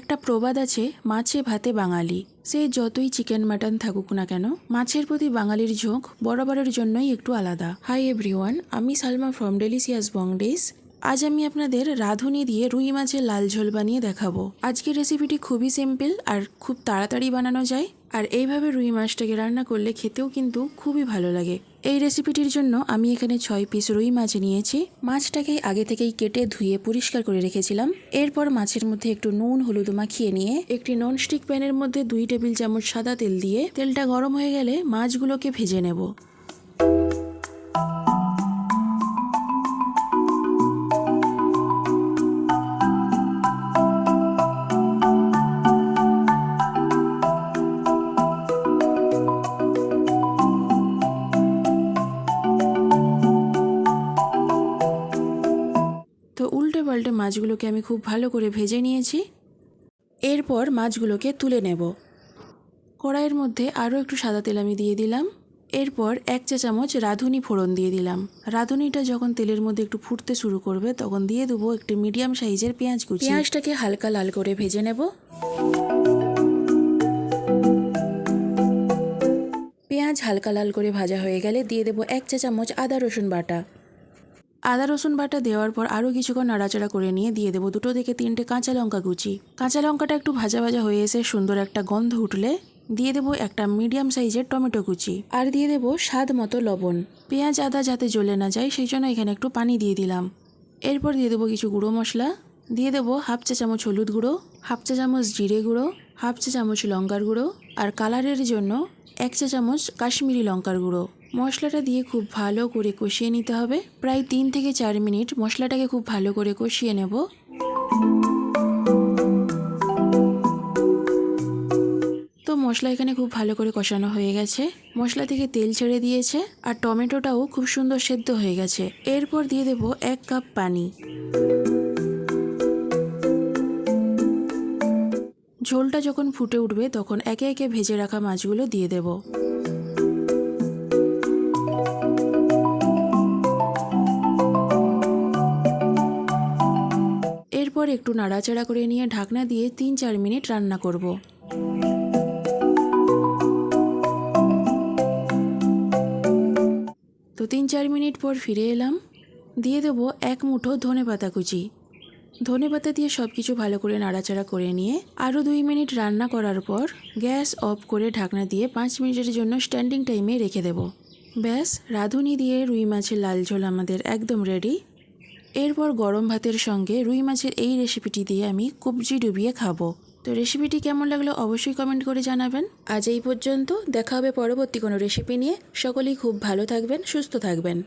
একটা প্রবাদ আছে, মাছে ভাতে বাঙালি। সে যতই চিকেন, মাটন থাকুক না কেন, মাছের প্রতি বাঙালির ঝোঁক বরাবরের জন্যই একটু আলাদা। হাই এভরিওয়ান আমি সালমা ফ্রম ডেলিসিয়াস বংডেস আজ আমি আপনাদের রাঁধুনি দিয়ে রুই মাছের লাল ঝোল বানিয়ে দেখাবো। আজকের রেসিপিটি খুবই সিম্পল আর খুব তাড়াতাড়ি বানানো যায়। আর এইভাবে রুই মাছটাকে রান্না করলে খেতেও কিন্তু খুবই ভালো লাগে। এই রেসিপিটির জন্য আমি এখানে ছয় পিস রুই মাছ নিয়েছি। মাছটাকে আগে থেকেই কেটে ধুয়ে পরিষ্কার করে রেখেছিলাম। এরপর মাছের মধ্যে একটু নুন, হলুদ মাখিয়ে নিয়ে একটি নন স্টিক প্যানের মধ্যে দুই টেবিল চামচ সাদা তেল দিয়ে তেলটা গরম হয়ে গেলে মাছগুলোকে ভেজে নেব। পাল্টে মাছগুলোকে আমি খুব ভালো করে ভেজে নিয়েছি। এরপর মাছগুলোকে তুলে নেব। কড়াইয়ের মধ্যে আরও একটু সাদা তেল আমি দিয়ে দিলাম। এরপর এক চা চামচ রাঁধুনি ফোড়ন দিয়ে দিলাম। রাঁধুনিটা যখন তেলের মধ্যে একটু ফুটতে শুরু করবে, তখন দিয়ে দেবো একটি মিডিয়াম সাইজের পেঁয়াজ কুচি। পেঁয়াজটাকে হালকা লাল করে ভেজে নেব। পেঁয়াজ হালকা লাল করে ভাজা হয়ে গেলে দিয়ে দেবো এক চা চামচ আদা রসুন বাটা। আদা, রসুন বাটা দেওয়ার পর আরও কিছুক্ষণ নাড়াচাড়া করে নিয়ে দিয়ে দেবো দুটো থেকে তিনটে কাঁচা লঙ্কা কুচি। কাঁচা লঙ্কাটা একটু ভাজা ভাজা হয়ে এসে সুন্দর একটা গন্ধ উঠলে দিয়ে দেবো একটা মিডিয়াম সাইজের টমেটো কুচি আর দিয়ে দেবো স্বাদ মতো লবণ। পেঁয়াজ, আদা যাতে জ্বলে না যায় সেই জন্য এখানে একটু পানি দিয়ে দিলাম। এরপর দিয়ে দেবো কিছু গুঁড়ো মশলা। দিয়ে দেবো হাফ চা চামচ হলুদ গুঁড়ো, হাফ চা চামচ জিরে গুঁড়ো, হাফ চা চামচ লঙ্কার গুঁড়ো আর কালারের জন্য এক চা চামচ কাশ্মীরি লঙ্কার গুঁড়ো। মশলাটা দিয়ে খুব ভালো করে কষিয়ে নিতে হবে। প্রায় তিন থেকে চার মিনিট মশলাটাকে খুব ভালো করে কষিয়ে নেব। তো মশলা এখানে খুব ভালো করে কষানো হয়ে গেছে। মশলা থেকে তেল ছেড়ে দিয়েছে আর টমেটোটাও খুব সুন্দর সেদ্ধ হয়ে গেছে। এরপর দিয়ে দেব এক কাপ পানি। ঝোলটা যখন ফুটে উঠবে তখন একে একে ভেজে রাখা মাছগুলো দিয়ে দেব। একটু নাড়াচাড়া করে নিয়ে ঢাকনা দিয়ে তিন চার মিনিট রান্না করব। তো তিন চার মিনিট পর ফিরে এলাম। দিয়ে দেবো এক মুঠো ধনে পাতা কুচি। ধনে পাতা দিয়ে সব কিছু ভালো করে নাড়াচাড়া করে নিয়ে আরও দুই মিনিট রান্না করার পর গ্যাস অফ করে ঢাকনা দিয়ে পাঁচ মিনিটের জন্য স্ট্যান্ডিং টাইমে রেখে দেব। ব্যাস, রাঁধুনি দিয়ে রুই মাছের লাল ঝোল আমাদের একদম রেডি। এরপর গরম ভাতের সঙ্গে রুই মাছের এই রেসিপিটি দিয়ে আমি কবজি ডুবিয়ে খাব। তো রেসিপিটি কেমন লাগল অবশ্যই কমেন্ট করে জানাবেন। আজ এই পর্যন্ত, দেখা হবে পরবর্তী কোনো রেসিপি নিয়ে। সকলেই খুব ভালো থাকবেন, সুস্থ থাকবেন।